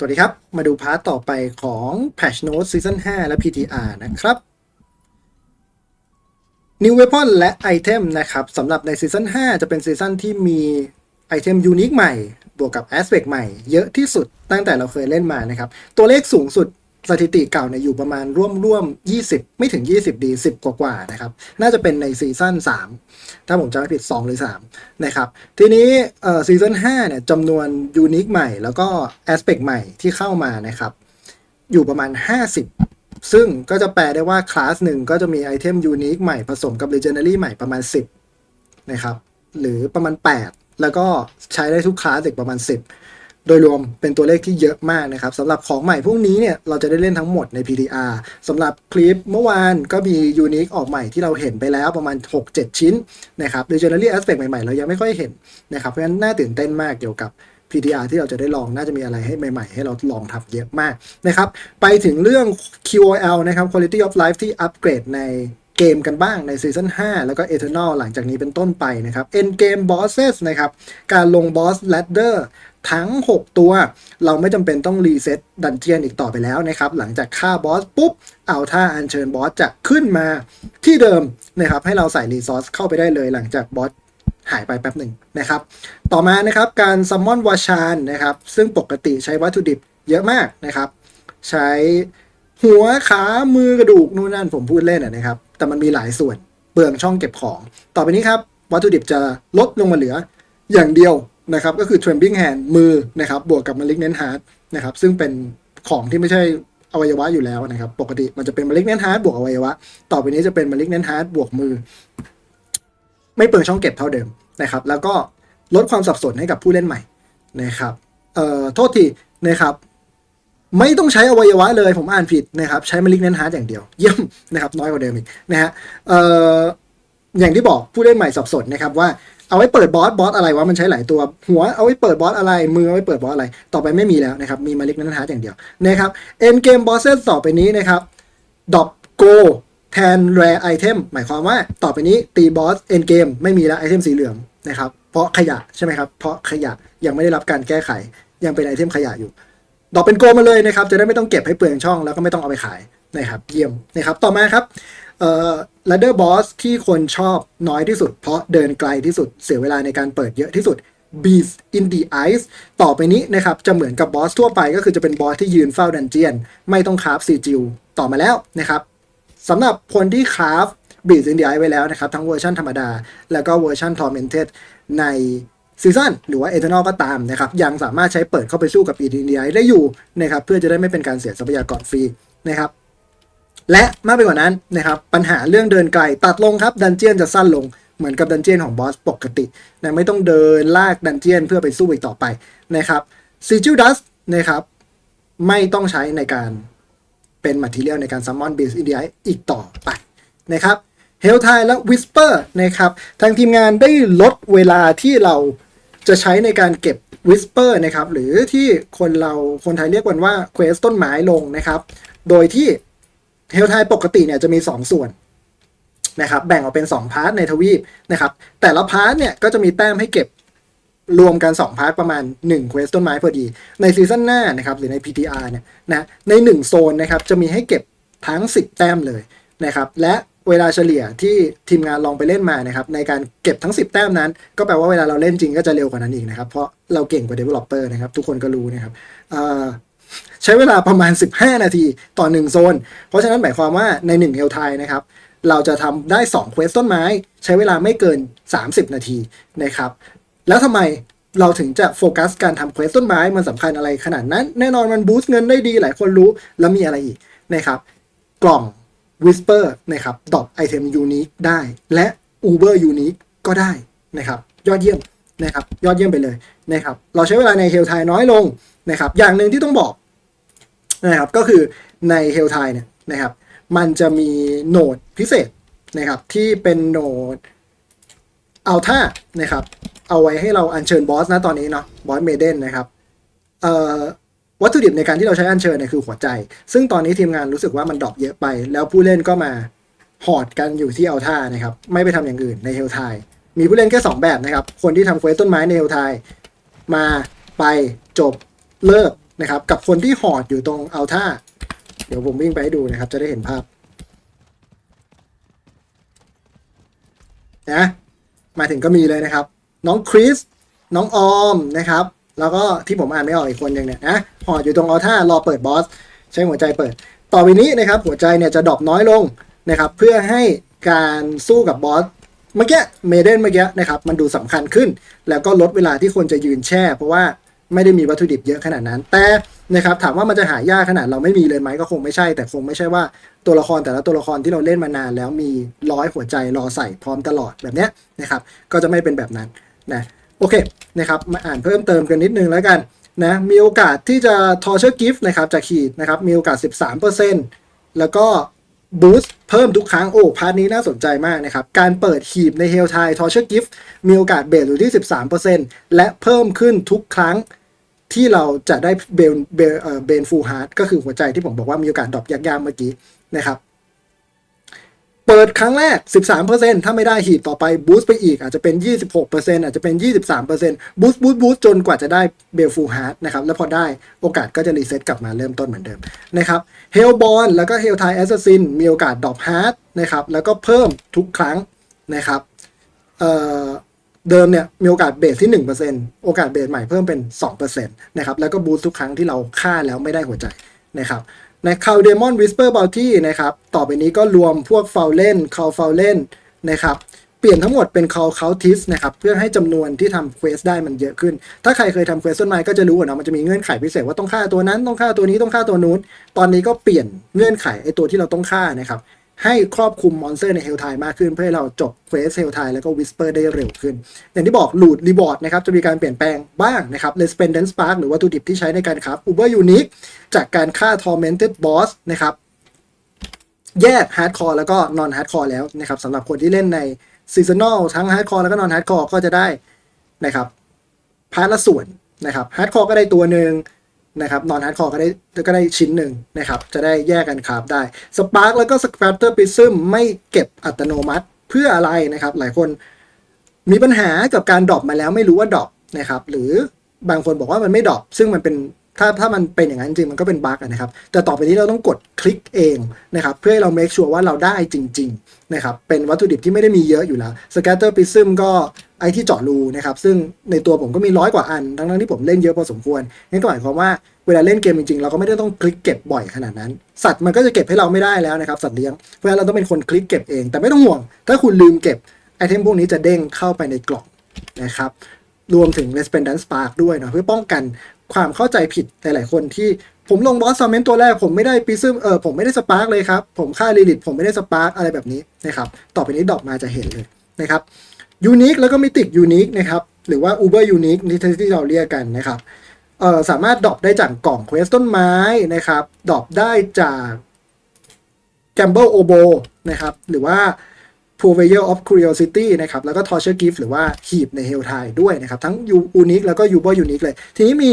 สวัสดีครับ มาดูพาร์ตต่อไปของ Patch Notes Season 5 และ PTR นะครับ New Weapon และ Item นะครับสำหรับใน Season 5 จะเป็นซีซั่นที่มีไอเทมยูนิคใหม่ บวกกับ Aspect ใหม่ เยอะที่สุดตั้งแต่เราเคยเล่นมานะครับ ตัวเลขสูงสุด สถิติเก่าเนี่ยอยู่ประมาณร่วมร่วมๆ20ไม่ถึง20ดี10กว่ากว่านะครับ น่าจะเป็นในซีซั่น3ถ้าผมจำไม่ผิด2หรือ3นะครับ ทีนี้เอ่อซีซั่น5เนี่ยจำนวนยูนิคใหม่ แล้วก็ Aspect ใหม่ที่เข้ามานะครับ อยู่ประมาณ50ซึ่งก็จะแปลได้ว่าคลาสหนึ่งก็จะมีไอเทมยูนิคใหม่ผสมกับ Legendary ใหม่ประมาณ 10 นะครับ หรือประมาณ 8 แล้วก็ใช้ได้ทุกคลาสอีกประมาณ 10 โดยรวมเป็นตัวเลขที่เยอะมากนะครับสำหรับของใหม่พวกนี้เนี่ยเราจะได้เล่นทั้งหมดใน PDR สำหรับคลิปเมื่อวานก็มียูนิคออกใหม่ที่เราเห็นไปแล้วประมาณ 6-7 ชิ้นนะครับ Legendary Aspect ใหม่ๆ เรายังไม่ค่อยเห็นนะครับเพราะฉะนั้นน่าตื่นเต้นมากเกี่ยวกับ PTR ที่เราจะได้ลองน่าจะมีอะไรให้ใหม่ๆ ให้เราลองทำเยอะมากนะครับไปถึงเรื่อง QOL นะครับ Quality of Life ที่อัปเกรดใน เกมกันบ้างในซีซั่น5แล้วก็ Eternal หลังจากนี้เป็นต้นไปนะครับ End Game Bosses นะครับการลง Boss Ladder ทั้ง 6 ตัว เราไม่จำเป็นต้องรีเซ็ตดันเจียนอีกต่อไปแล้วนะครับ หลังจากฆ่าบอสปุ๊บ เอาท่าอัญเชิญบอสจะขึ้นมาที่เดิมนะครับ ให้เราใส่รีซอสเข้าไปได้เลยหลังจากบอสหายไปแป๊บหนึ่งนะครับ ต่อมานะครับการซัมมอนวาชานนะครับ ซึ่งปกติใช้วัตถุดิบเยอะมากนะครับ ใช้หัวขามือกระดูกนู่นนั่นผมพูดเล่นนะครับ แต่มันมีหลายส่วนเปลืองช่องเก็บของ ต่อไปนี้ครับ วัตถุดิบจะลดลงมาเหลืออย่างเดียวนะครับ ก็คือ trembling hand มือนะครับ บวกกับ malignant heart นะครับ ซึ่งเป็นของที่ไม่ใช่อวัยวะอยู่แล้วนะครับ ปกติมันจะเป็น malignant heart บวกอวัยวะ ต่อไปนี้จะเป็น malignant heart บวกมือ ไม่เปลืองช่องเก็บเท่าเดิมนะครับ แล้วก็ลดความสับสนให้กับผู้เล่นใหม่นะครับ เอ่อ โทษทีนะครับ ไม่ต้องใช้อวัยวะเลยผมอ่านผิดนะครับ ใช้มาลิกเนนฮาร์ดอย่างเดียว เยี่ยมนะครับ น้อยกว่าเดิมอีกนะฮะเอ่ออย่างที่บอกผู้เล่นใหม่สับสนนะครับว่าเอาไว้เปิดบอสบอสอะไรวะมันใช้หลายตัวหัวเอาไว้เปิดบอสอะไรมือเอาไว้เปิดบอสอะไร ต่อไปไม่มีแล้วนะครับ มีมาลิกเนนฮาร์ดอย่างเดียวนะครับเอ็นเกมบอสเซสต่อไปนี้นะครับดอปโกแทนแรไอเทมหมายความว่าต่อไปนี้ตีบอสเอ็นเกมไม่มีแล้วไอเทมสีเหลืองนะครับเพราะขยะใช่ไหมครับเพราะขยะยังไม่ได้รับการแก้ไขยังเป็นไอเทมขยะอยู่ ดอกเป็นโกมาเลยนะครับ จะได้ไม่ต้องเก็บให้เปลืองช่องแล้วก็ไม่ต้องเอาไปขายนะครับเยี่ยมนะครับต่อมาครับเอ่อ ladder boss ที่คนชอบน้อยที่สุด เพราะเดินไกลที่สุดเสียเวลาในการเปิดเยอะที่สุด Beast in the Ice ต่อไปนี้นะครับ จะเหมือนกับบอสทั่วไปก็คือจะเป็นบอสที่ยืนเฝ้าดันเจียน ไม่ต้องคราฟซีจิวต่อมาแล้วนะครับสำหรับคนที่คราฟบีดอินเดียไว้แล้วนะครับ ทั้งเวอร์ชันธรรมดา แล้วก็เวอร์ชันทอร์เมนเท d ใน ซีซั่นหรือว่าเอเทอร์นอลก็ตามนะครับยังสามารถใช้เปิดเข้าไปสู้กับอีอินเดียได้อยู่นะครับเพื่อจะได้ไม่เป็นการเสียทรัพยากรฟรีนะครับและมากไปกว่านั้นนะครับปัญหาเรื่องเดินไกลตัดลงครับดันเจียนจะสั้นลงเหมือนกับดันเจียนของบอสปกตินะไม่ต้องเดินลากดันเจียนเพื่อไปสู้อีกต่อไปนะครับซีจิ l ดัสนะครับไม่ต้องใช้ในการเป็นมัทเทียลในการซัมมอนเบสอินเดียอีกต่อไปนะครับเฮลไทและวิสเปอร์นะครับทางทีมงานได้ลดเวลาที่เรา จะใช้ในการเก็บวิสเปอร์นะครับ หรือที่คนเราคนไทยเรียกกันว่าเควสต้นไม้ลงนะครับ โดยที่เฮลไทปกติเนี่ยจะมี 2 ส่วนนะครับ แบ่งออกเป็น 2 พาร์ทในทวีปนะครับ แต่ละพาร์ทเนี่ยก็จะมีแต้มให้เก็บรวมกัน 2 พาร์ทประมาณ1 Quest ต้นไม้พอดี ในซีซั่นหน้านะครับ หรือใน PTR เนี่ยนะใน 1 โซนนะครับ จะมีให้เก็บทั้ง 10 แต้มเลยนะครับ และ เวลาเฉลี่ยที่ทีมงานลองไปเล่นมานะครับในการเก็บทั้ง 10 แต้มนั้น ก็แปลว่าเวลาเราเล่นจริงก็จะเร็วกว่านั้นอีกนะครับเพราะเราเก่งกว่า Developer นะครับทุกคนก็รู้นะครับใช้เวลาประมาณ 15 นาทีต่อ 1 โซน เพราะฉะนั้นหมายความว่าใน1เฮลไทนะครับเราจะทำได้2เควสต้นไม้ ใช้เวลาไม่เกิน 30 นาทีนะครับแล้วทำไมเราถึงจะโฟกัสการทำเควสต้นไม้มันสำคัญอะไรขนาดนั้น แน่นอนมันบูสต์เงินได้ดีหลายคนรู้แล้วมีอะไรอีกนะครับกล่อง Whisper นะครับดอ p ไอเทมยูนิคได้ และ Uber Unique ก็ได้นะครับ ยอดเยี่ยมนะครับ ยอดเยี่ยมไปเลยนะครับ เราใช้เวลาในเฮลไทน้อยลงนะครับ อย่างหนึ่งที่ต้องบอกนะครับก็คือในเฮลไทเนี่ยนะครับ มันจะมีโหนดพิเศษนะครับที่เป็นโหนดเอัลท่านะครับ เอาไว้ให้เราอัญเชิญบอสนะตอนนี้เนาะบอสเมเดนนะครับ เอ่อ วัตถุดิบในการที่เราใช้อัญเชิญเนี่ยคือหัวใจ ซึ่งตอนนี้ทีมงานรู้สึกว่ามันดรอปเยอะไป แล้วผู้เล่นก็มาหอดกันอยู่ที่เอลท่านะครับ ไม่ไปทำอย่างอื่นในเฮลไทมีผู้เล่นแค่ 2 แบบนะครับ คนที่ทำเควสต้นไม้ในเฮลไทมาไปจบเลิกนะครับ กับคนที่หอดอยู่ตรงเอลท่าเดี๋ยวผมวิ่งไปให้ดูนะครับ จะได้เห็นภาพนะมาถึงก็มีเลยนะครับ น้องคริสน้องออมนะครับ แล้วก็ที่ผมอ่านไม่ออกอีกคนหนึ่งเนี่ยนะหอดอยู่ตรงอัลท่ารอเปิดบอสใช้หัวใจเปิด ต่อไปนี้นะครับหัวใจเนี่ยจะดรอปน้อยลงนะครับเพื่อให้การสู้กับบอสเมื่อกี้เมเดนเมื่อกี้นะครับมันดูสำคัญขึ้น แล้วก็ลดเวลาที่คนจะยืนแช่ เพราะว่าไม่ได้มีวัตถุดิบเยอะขนาดนั้น แต่นะครับถามว่ามันจะหายากขนาดเราไม่มีเลยไหมก็คงไม่ใช่ แต่คงไม่ใช่ว่าตัวละครแต่ละตัวละครที่เราเล่นมานานแล้วมีร้อยหัวใจรอใส่พร้อมตลอดแบบเนี้ยนะครับก็จะไม่เป็นแบบนั้นนะ โอเคนะครับมาอ่านเพิ่มเติมกันนิดนึงแล้วกันนะมีโอกาสที่จะ torture gift นะครับจากขีดนะครับมีโอกาส 13%แล้วก็บูสต์เพิ่มทุกครั้ง โอ้พาร์ทนี้น่าสนใจมากนะครับ การเปิดหีบในเฮลไททอร์เชอร์กิฟต์มีโอกาสเบสอยู่ที่ 13%และเพิ่มขึ้นทุกครั้งที่เราจะได้เบลเบลเอ่อเบนฟูฮาร์ดก็คือหัวใจที่ผมบอกว่ามีโอกาสดรอปยากๆเมื่อกี้นะครับ เปิดครั้งแรก 13%ถ้าไม่ได้หีบต่อไปบูสต์ไปอีกอาจจะเป็น 26%อาจจะเป็น 23%บูสต์บูสต์บูสต์จนกว่าจะได้เบลฟูฮาร์ดนะครับ แล้วพอได้โอกาสก็จะรีเซ็ตกลับมาเริ่มต้นเหมือนเดิมนะครับเฮลบอลแล้วก็เฮลไทแอสซัสซินมีโอกาสดรอปฮาร์ดนะครับ แล้วก็เพิ่มทุกครั้งนะครับเอ่อเดิมเนี่ยมีโอกาสเบสที่ 1%โอกาสเบสใหม่เพิ่มเป็น 2%นะครับแล้วก็บูสต์ทุกครั้งที่เราฆ่าแล้วไม่ได้หัวใจนะครับ ในคาวเดมอนวิสเปอร์บ u ลที่นะครับ ต่อไปนี้ก็รวมพวกฟลเล่นคา f ฟลเล่นนะครับ เปลี่ยนทั้งหมดเป็นคา l เคาทิสนะครับ เพื่อให้จำนวนที่ทำเควสได้มันเยอะขึ้น ถ้าใครเคยทำเควสต้นไม้ก็จะรู้อะเนาะมันจะมีเงื่อนไขพิเศษว่าต้องฆ่าตัวนั้นต้องฆ่าตัวนี้ต้องฆ่าตัวนู้น ตอนนี้ก็เปลี่ยนเงื่อนไขไอตัวที่เราต้องฆ่านะครับ ให้ครอบคลุมมอนสเตอร์ในเฮลไทมากขึ้น เพื่อให้เราจบเควสเฮลไทแล้วก็วิสเปอร์ได้เร็วขึ้น อย่างที่บอกลูดรีบอร์ดนะครับ จะมีการเปลี่ยนแปลงบ้างนะครับ r e s p e n d a n c e Spark หรือวัตถุดิบที่ใช้ในการครับ Uber Unique จากการฆ่า Tormented Boss นะครับแยก Hardcore แล้วก็ Non Hardcore แล้วนะครับสำหรับคนที่เล่นใน Seasonal ทั้ง Hardcore แล้วก็ Non Hardcore ก็จะได้นะครับพาร์ทละส่วนนะครับ Hardcore ก็ได้ตัวหนึ่ง นะครับนอนฮาร์ดคอร์ก็ได้ก็ได้ชิ้นหนึ่งนะครับ จะได้แยกกันครับได้สปาร์กแล้วก็สแครปเตอร์ปิซึมไม่เก็บอัตโนมัติเพื่ออะไรนะครับ หลายคนมีปัญหากับการดรอปมาแล้วไม่รู้ว่าดรอปนะครับ หรือบางคนบอกว่ามันไม่ดรอปซึ่งมันเป็น ถ้าถ้ามันเป็นอย่างนั้นจริงมันก็เป็นบั๊กนะครับ แต่ต่อไปนี้เราต้องกดคลิกเองนะครับ เพื่อให้เรา make sure ว่าเราได้จริง ๆ นะครับ เป็นวัตถุดิบที่ไม่ได้มีเยอะอยู่แล้ว scatter prism ก็ไอที่เจาะรูนะครับ ซึ่งในตัวผมก็มีร้อยกว่าอัน ทั้งๆที่ผมเล่นเยอะพอสมควรนั่นก็หมายความว่าเวลาเล่นเกมจริงๆ เราก็ไม่ได้ต้องคลิกเก็บบ่อยขนาดนั้น สัตว์มันก็จะเก็บให้เราไม่ได้แล้วนะครับสัตว์เลี้ยง เพราะฉะนั้นเราต้องเป็นคนคลิกเก็บเอง แต่ไม่ต้องห่วง ถ้าคุณลืมเก็บไอเทมพวกนี้จะเด้งเข้าไปในกล่องนะครับรวมถึง r e s p e n d a n c e Spark ด้วยเนาะเพื่อป้องกัน ความเข้าใจผิดหลายๆคนที่ผมลงบอสซอมเมนต์ตัวแรก ผมไม่ได้ปีซึมเออผมไม่ได้สปาร์กเลยครับ ผมฆ่าลิลิตผมไม่ได้สปาร์กอะไรแบบนี้นะครับต่อไปนี้ดอกมาจะเห็นเลยนะครับยูนิคแล้วก็มิติกยูนิคนะครับหรือว่า Uber Unique นี่ที่เราเรียกกันนะครับเออสามารถดรอปได้จากกล่องเควสต้นไม้นะครับดรอปได้จาก Gamble Obo นะครับหรือว่า Purveyor of Curiosity นะครับ แล้วก็ Torture Gift หรือว่าหีบใน Hell Tide ด้วยนะครับ ทั้ง Unique แล้วก็ Uber Unique เลย ทีนี้มี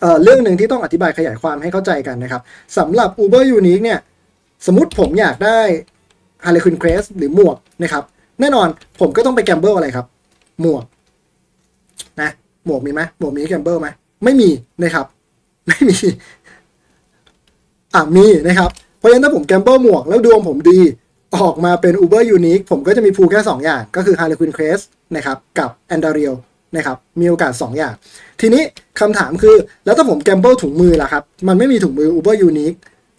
เเรื่องหนึ่งที่ต้องอธิบายขยายความให้เข้าใจกันนะครับสำหรับ Uber Unique เนี่ย สมมติผมอยากได้ Harlequin Crest หรือหมวกนะครับ แน่นอนผมก็ต้องไป Gamble อะไรครับ หมวกนะหมวกมีไหมหมวกมี Gamble ไหมไม่มีนะครับ ไม่มี อะมีนะครับ เพราะฉะนั้นถ้าผมแกมเปิลหมวกแล้วดวงผมดี ออกมาเป็น Uber Unique ผมก็จะมีพูแค่ 2 อย่าง ก็คือ Harlequin Crest นะครับกับ a n d a r i e l นะครับมีโอกาส 2 อย่าง ทีนี้คำถามคือ แล้วถ้าผมแกมเปิลถุงมือล่ะครับ มันไม่มีถุงมือ Uber Unique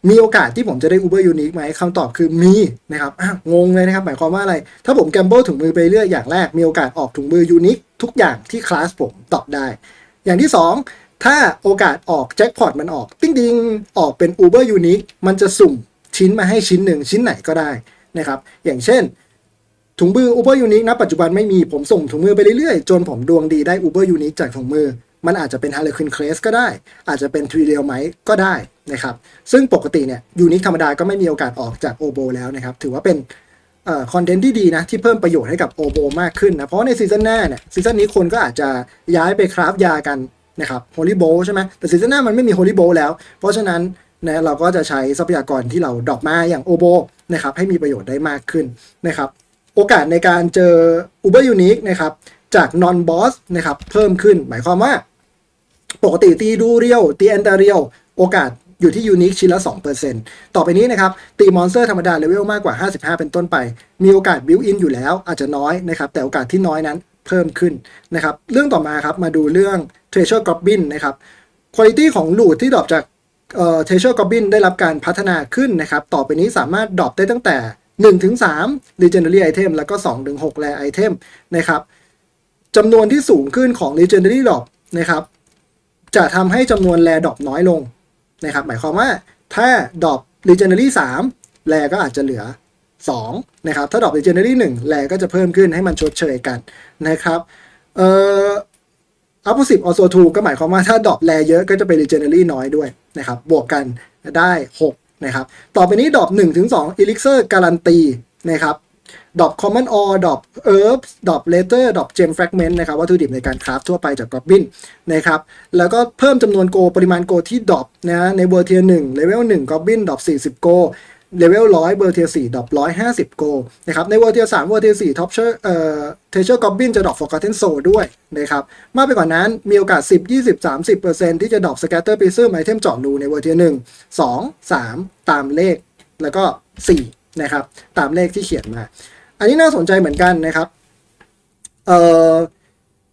มีโอกาสที่ผมจะได้ Uber Unique ไหมคำตอบคือมีนะครับงงเลยนะครับ หมายความว่าอะไร ถ้าผมแกมเปิลถุงมือไปเรื่อยอย่างแรก มีโอกาสออกถุงมือ Unique ทุกอย่างที่คลาสผมตอบได้ อย่างที่ 2 ถ้าโอกาสออกแจ็คพอตมันออก ติ้งดิงออกเป็น Uber Unique มันจะสุ่มชิ้นมาให้ชิ้นหนึ่งชิ้นไหนก็ได้ นะครับอย่างเช่น ถุงมือ Uber Unique นะปัจจุบันไม่มีผมส่งถุงมือไปเรื่อยๆ จนผมดวงดีได้ Uber Unique จากถุงมือ มันอาจจะเป็น Harlequin Crest ก็ได้ อาจจะเป็น t r i d e l ไหมก็ได้นะครับซึ่งปกติเนี่ย Unique ธรรมดาก็ไม่มีโอกาสออกจาก Obo แล้วนะครับถือว่าเป็นคอนเทนต์ที่ดีนะ ที่เพิ่มประโยชน์ให้กับโอโบมากขึ้นนะ เพราะในซีซั่นหน้าเนี่ยซีซั่นนี้คนก็อาจจะย้ายไปคราฟยากันนะครับโฮลิโบใช่ไหมแต่ซีซั่นหน้ามันไม่มีโฮลิโบแล้ว เพราะฉะนั้น นะเราก็จะใช้ทรัพยากรที่เราดรอกมาอย่างโอโบนะครับให้มีประโยชน์ได้มากขึ้นนะครับโอกาสในการเจอ Uber Unique นะครับจาก non boss นะครับเพิ่มขึ้น หมายความว่า ปกติตีดูเรียวตีแอนตาเรียวโอกาสอยู่ที่ยูนิคชิ้นละ 2%ต่อไปนี้นะครับ ตีมอนสเตอร์ธรรมดาเลเวลมากกว่า 55 เป็นต้นไป มีโอกาสบิวอินอยู่แล้วอาจจะน้อยนะครับ แต่โอกาสที่น้อยนั้นเพิ่มขึ้นนะครับ เรื่องต่อมาครับ มาดูเรื่อง Treasure Goblin นะครับคุณภาพของลูดที่ดรอปจาก เอ่อ Treasure Goblin ได้รับการพัฒนาขึ้นนะครับ ต่อไปนี้สามารถดรอปได้ตั้งแต่ 1-3 Legendary Item แล้วก็ 2-6 Rare Item นะครับจำนวนที่สูงขึ้นของ Legendary Drop นะครับ จะทำให้จำนวนแรดรอปน้อยลงนะครับ หมายความว่าถ้าดรอป Legendary 3แรก็อาจจะเหลือ 2 นะครับ ถ้าดรอป Legendary 1แรก็จะเพิ่มขึ้นให้มันชดเชยกันนะครับเอ่ออัพสิบออโซทูก็หมายความว่าถ้าดรอปแรเยอะก็จะเป็น Legendary น้อยด้วย นะครับบวกกันได้6นะครับต่อไปนี้ดอป1ถึง2 Elixir การันตีนะครับดอป Common All ดอป Herbs ดอป Letter ดอป Gem Fragment นะครับวัตถุดิบในการคราฟทั่วไปจากกรอบบินะครับแล้วก็เพิ่มจำนวนโก ปริมาณโกที่ดอปนะในเวอร์เทีย1เลเวล1 Goblin ดอป40 โก เลเวล100เบอร์เทีย4ดรอป150โกนะครับในเวอร์เทีย3เวอร์เทีย4ท็อปเชอร์เอ่อเทเชอร์กอบบินจะดรอป Forgotten Soul ด้วยนะครับมากไปกว่านั้นมีโอกาส 10 20 30ที่จะดรอป Scatter Prism ไอเทมจาะรูในเวอร์เทีย1 2 3ตามเลขแล้วก็4นะครับตามเลขที่เขียนมา อันนี้น่าสนใจเหมือนกันนะครับเอ่อ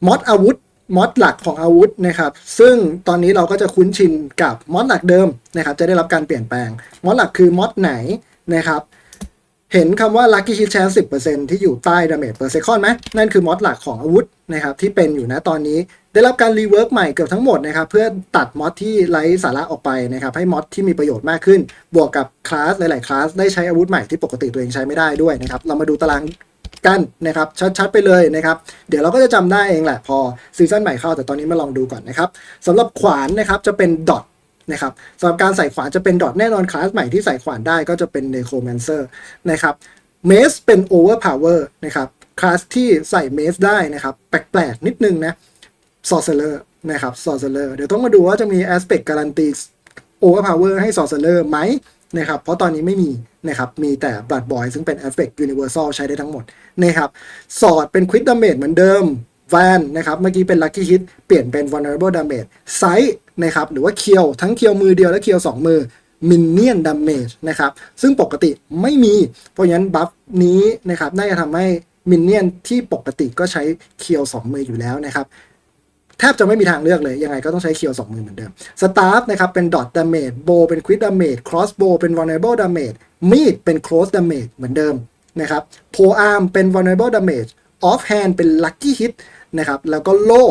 มอดอาวุธ มอดหลักของอาวุธนะครับ ซึ่งตอนนี้เราก็จะคุ้นชินกับมอดหลักเดิมนะครับ จะได้รับการเปลี่ยนแปลง มอดหลักคือมอดไหนนะครับ เห็นคำว่า Lucky Hit Chance 10%ที่อยู่ใต้ Damage per second ไหมนั่นคือมอดหลักของอาวุธนะครับที่เป็นอยู่นะตอนนี้ได้รับการรีเวิร์กใหม่เกือบทั้งหมดนะครับเพื่อตัดมอดที่ไร้สาระออกไปนะครับให้มอดที่มีประโยชน์มากขึ้น บวกกับคลาสหลาย ๆ คลาสได้ใช้อาวุธใหม่ที่ปกติตัวเองใช้ไม่ได้ด้วยนะครับเรามาดูตาราง กันนะครับชัดๆไปเลยนะครับ เดี๋ยวเราก็จะจำได้เองแหละพอซีซั่นใหม่เข้าแต่ตอนนี้มาลองดูก่อนนะครับสำหรับขวานนะครับจะเป็นดอทนะครับสำหรับการใส่ขวานจะเป็นดอทแน่นอนคลาสใหม่ที่ใส่ขวานได้ก็จะเป็น Necromancer นะครับเมสเป็น Overpower นะครับคลาสที่ใส่เมสได้นะครับแปลกๆนิดนึงนะ Sorcerer นะครับ Sorcerer เดี๋ยวต้องมาดูว่าจะมี Aspect การันตี Overpower ให้ Sorcerer ไหม นะครับ เพราะตอนนี้ไม่มีนะครับ มีแต่ Blood Boy ซึ่งเป็น Aspect Universal ใช้ได้ทั้งหมดนะครับ สอดเป็น Quick Damage เหมือนเดิม Van นะครับ เมื่อกี้เป็น Lucky Hit เปลี่ยนเป็น Vulnerable Damage ไซส์นะครับ หรือว่าเคียว ทั้งเคียวมือเดียวและเคียว 2 มือ Minion Damage นะครับ ซึ่งปกติไม่มี เพราะฉะนั้นบัฟนี้นะครับ น่าจะทำให้ Minion ที่ปกติก็ใช้เคียว 2 มืออยู่แล้วนะครับ แทบจะไม่มีทางเลือกเลย ยังไงก็ต้องใช้เคียวสองมือเหมือนเดิมสตาร์ฟนะครับเป็นดอทดาเมจโบเป็นควิดดาเมจครอสโบเป็น vulnerable damage มีดเป็น close damage เหมือนเดิมนะครับโพอาร์มเป็น vulnerable damage off hand เป็น lucky hit นะครับแล้วก็โล่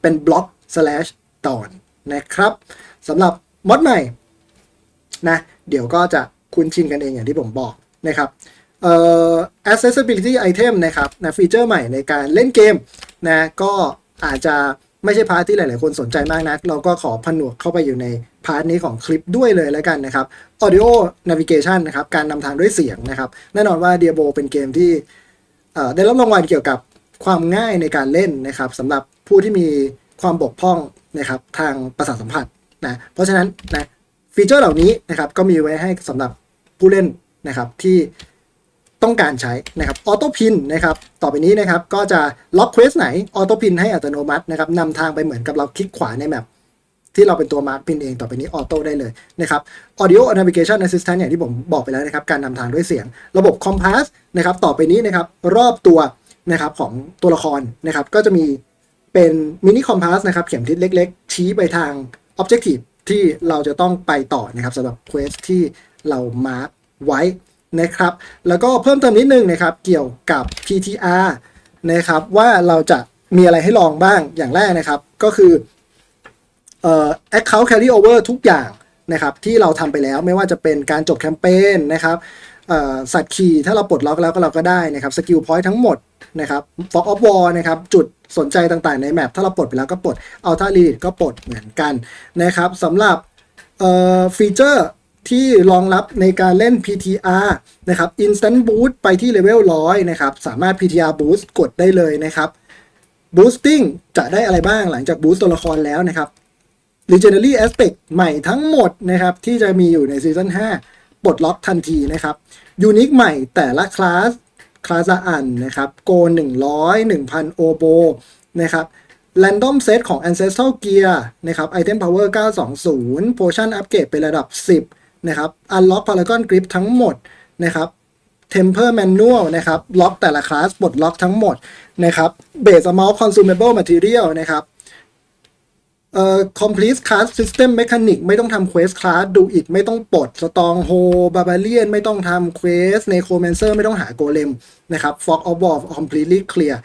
เป็น block slash ตอนนะครับสำหรับมอดใหม่นะเดี๋ยวก็จะคุ้นชินกันเองอย่างที่ผมบอกนะครับเอ่อ accessibility item นะครับนะฟีเจอร์ใหม่ในการเล่นเกมนะก็ อาจจะไม่ใช่พาร์ทที่หลาย ๆ คนสนใจมากนัก เราก็ขอผนวกเข้าไปอยู่ในพาร์ทนี้ของคลิปด้วยเลยแล้วกันนะครับ audio navigation นะครับ การนำทางด้วยเสียงนะครับ แน่นอนว่า Diablo เป็นเกมที่เอ่อได้รับรางวัลเกี่ยวกับความง่ายในการเล่นนะครับสำหรับผู้ที่มีความบกพร่องนะครับทางประสาทสัมผัสนะเพราะฉะนั้นนะฟีเจอร์เหล่านี้นะครับก็มีไว้ให้สำหรับผู้เล่นนะครับที่ ต้องการใช้นะครับออโต้พินนะครับต่อไปนี้นะครับก็จะล็อกเควสไหนออโต้พินให้อัตโนมัตินะครับนำทางไปเหมือนกับเราคลิกขวาในแมปที่เราเป็นตัวมาร์กพินเองต่อไปนี้ออโต้ได้เลยนะครับ Audio Navigation Assistant อย่างที่ผมบอกไปแล้วนะครับ การนำทางด้วยเสียง ระบบ Compass นะครับ ต่อไปนี้นะครับ รอบตัวนะครับของตัวละครนะครับ ก็จะมีเป็นมินิคอมพาสนะครับ เข็มทิศเล็ก ๆ ชี้ไปทาง Objective ที่เราจะต้องไปต่อนะครับสำหรับเควสที่เรามาร์กไว้ นะครับ แล้วก็เพิ่มเติมนิดนึงนะครับ เกี่ยวกับ PTR นะครับ ว่าเราจะมีอะไรให้ลองบ้างอย่างแรกนะครับ ก็คือเอ่อ account carry over ทุกอย่างนะครับ ที่เราทำไปแล้วไม่ว่าจะเป็นการจบแคมเปญนะครับสัตว์ขี่ถ้าเราปลดล็อกแล้วก็เราก็ได้นะครับสกิลพอยต์ทั้งหมดนะครับ Fog of War นะครับจุดสนใจต่างๆในแมปถ้าเราปลดไปแล้วก็ปลด Ultra Lead ก็ปลดเหมือนกันนะครับสำหรับฟีเจอร์ ที่รองรับในการเล่น PTR นะครับ Instant Boost ไปที่เลเวล100 นะครับ สามารถ PTR Boost กดได้เลยนะครับ Boosting จะได้อะไรบ้างหลังจาก Boost ตัวละครแล้วนะครับ Legendary Aspect ใหม่ทั้งหมดนะครับ ที่จะมีอยู่ในซีซั่น5ปลดล็อกทันทีนะครับ Unique ใหม่แต่ละคลาสคลาสละอันนะครับโก100 1,000 โอโบนะครับ Random Set ของ Ancestral Gear นะครับ Item Power 920 Potion Upgrade เป็นระดับ 10 นะครับอันล็อกพารากอนกริปทั้งหมดนะครับเทมเพอร์แมนนวลนะครับล็อกแต่ละคลาสปลดล็อกทั้งหมดนะครับเบสอ amount consumable ทีเรียลนะครับเอ่อคอมพลีสคลาสซิสเต็มเ mechanic ไม่ต้องทำเควสคลาสดู do it ไม่ต้องปลดสตองโฮบาบา barbarian ไม่ต้องทำ quest นโคแมนเซอร์ไม่ต้องหาโกเลมนะครับฟ็อ fog of war completely ลียร์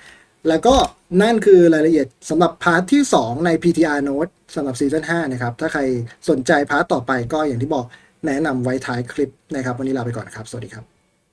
แล้วก็นั่นคือรายละเอียดสำหรับพาร์ทที่ 2 ใน PTR note สำหรับซีซั่น5นะครับ ถ้าใครสนใจพาร์ทต่อไปก็อย่างที่บอก แนะนำไว้ท้ายคลิปนะครับ วันนี้ลาไปก่อนครับ สวัสดีครับ